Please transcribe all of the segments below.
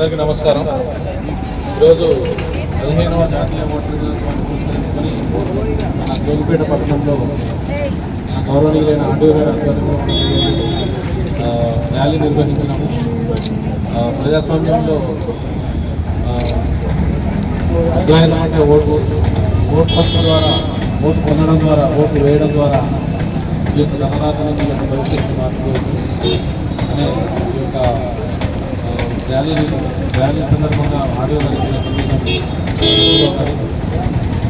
అందరికీ నమస్కారం. ఈరోజు పదిహేనవ జాతీయ ఓటర్ దినోత్సవాన్ని పురస్కరించుకొని మన జోగిపేట పట్టణంలో గౌరవనీయులైన ఆండూరు గారి ఆధ్వర్యంలో ర్యాలీ నిర్వహించినాము. ప్రజాస్వామ్యంలో అధ్యయనం అంటే ఓటు ఓటు హక్కు ద్వారా ఓటు పొందడం ద్వారా ఓటు వేయడం ద్వారా ఈ యొక్క ధనరాతను ఈ యొక్క భవిష్యత్తు మార్చుకోవచ్చు అనే ఈ యొక్క ర్యాలీ ర్యాలీ సందర్భంగా ఆడియో ఇచ్చిన సందేశం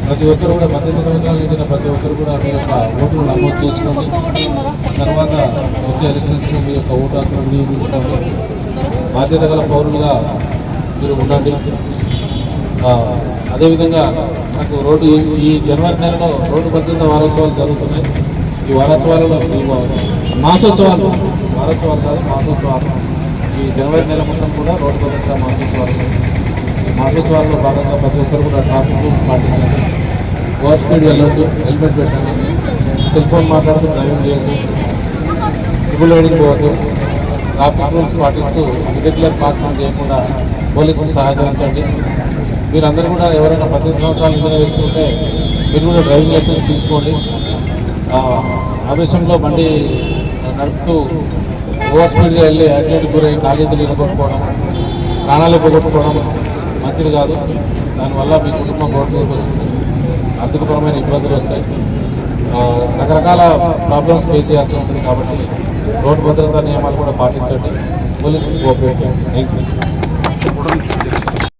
ప్రతి ఒక్కరు కూడా పద్దెనిమిది సంవత్సరాలు నిండిన ప్రతి ఒక్కరు కూడా మీ యొక్క ఓటును నమోదు చేసుకోండి తర్వాత వచ్చే ఎలక్షన్స్లో మీ యొక్క ఓటు హక్కును వినియోగించుకోండి బాధ్యత గల పౌరులుగా మీరు ఉండండి. అదేవిధంగా నాకు రోడ్డు ఈ- జనవరి నెలలో రోడ్డు భద్రత వారోత్సవాలు జరుగుతున్నాయి. ఈ వారోత్సవాలలో మాసోత్సవాలు వారోత్సవాలు కాదు మాసోత్సవాలు. ఈ జనవరి నెల మొత్తం కూడా రోడ్డు భద్రతా మాసోత్సవాలు ఈ మాసోత్సవాల్లో భాగంగా ప్రతి ఒక్కరు కూడా ట్రాఫిక్ రూల్స్ పాటించండి ఓవర్ స్పీడ్ వెళ్ళొద్దు హెల్మెట్ పెట్టండి. సెల్ ఫోన్ మాట్లాడుతూ డ్రైవింగ్ చేయొద్దు ట్రిపుల్ రైడింగ్ పోవద్దు. ట్రాఫిక్ రూల్స్ పాటిస్తూ ఇరెగ్యులర్ పార్కింగ్ చేయకుండా పోలీసులు సహకరించండి. మీరందరూ కూడా ఎవరైనా పద్దెనిమిది సంవత్సరాలు నిండిన వెళ్తుంటే మీరు కూడా డ్రైవింగ్ లైసెన్స్ తీసుకోండి. ఆ, ఆవేశంలో బండి నడుపుతూ ఓవర్ స్పీడ్గా వెళ్ళి యాక్సిడెంట్ గురై కాలేజీలు కొట్టుకోవడం ప్రాణాలు పోగొట్టుకోవడం మంచిది కాదు. దానివల్ల మీ కుటుంబం రోడ్డు వస్తుంది. ఆర్థికపరమైన ఇబ్బందులు వస్తాయి. రకరకాల ప్రాబ్లమ్స్ ఫేస్ చేయాల్సి వస్తుంది కాబట్టి రోడ్డు భద్రతా నియమాలు కూడా పాటించండి. పోలీసులకు కోఆపరేట్ థ్యాంక్ యూ